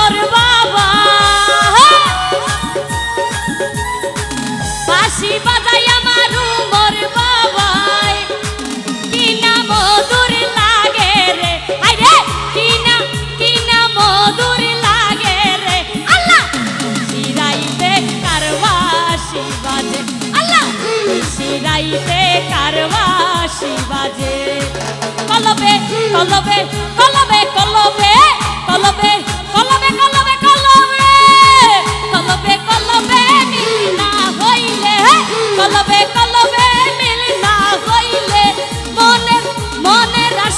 মোর বাবা। বাঁশি বাজাই আমার মোর বাবাই। কি না মধুর লাগে রে। আই রে, কি না কি না মধুর লাগে রে। কলবে কলবে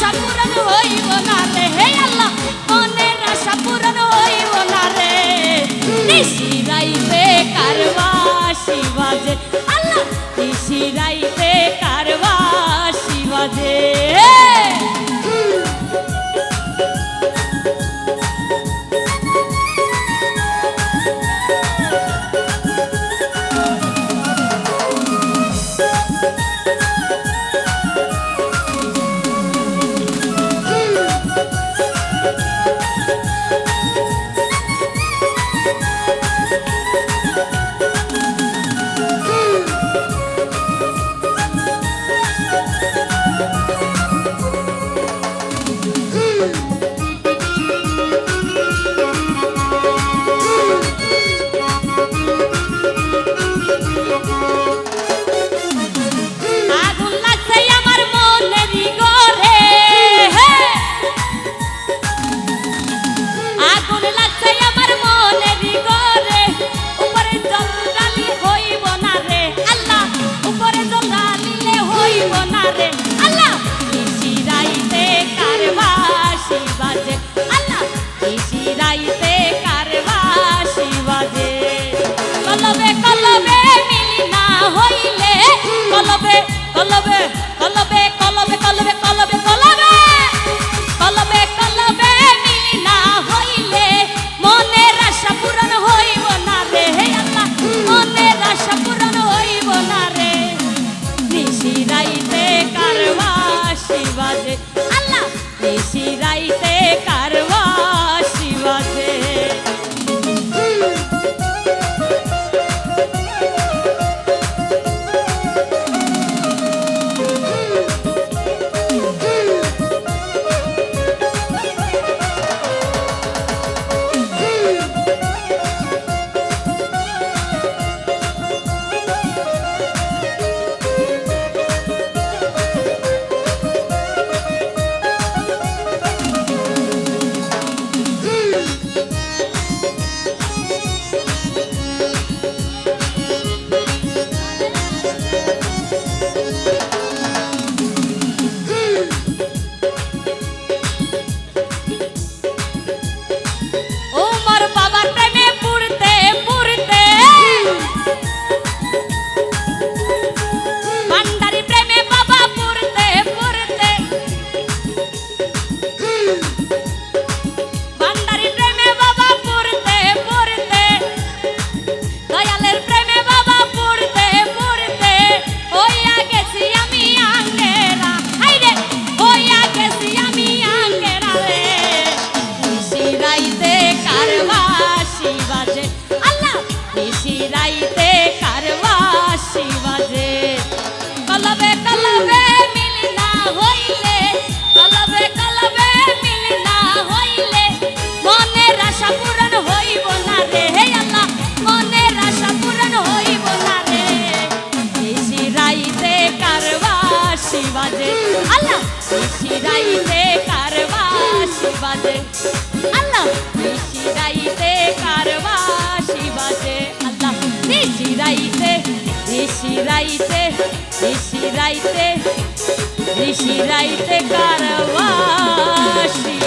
আশা পূরণ হইব না রে। হে আল্লাহ, মনের আশা পূরণ হইব না রে। নিশিরাইতে কারবাসি বাজে। আল্লাহ নিশিরাইতে কারবাসি বাজে। কলবে কলবে কলবে কলবে কলবে কলবে। কলবে কলবে মিলি না হইলে মনের আশা পূরণ হইব না রে। হে আল্লাহ, মনের আশা পূরণ হইব না রে। নিশিরাইতে কারবাসি বাজে। dale el play. বাজে। আল্লাহ নিশি রাইতে কারবাসি বাজে আল্লাহ নিশি রাইতে নিশি রাইতে নিশি রাইতে নিশি রাইতে কারবাসি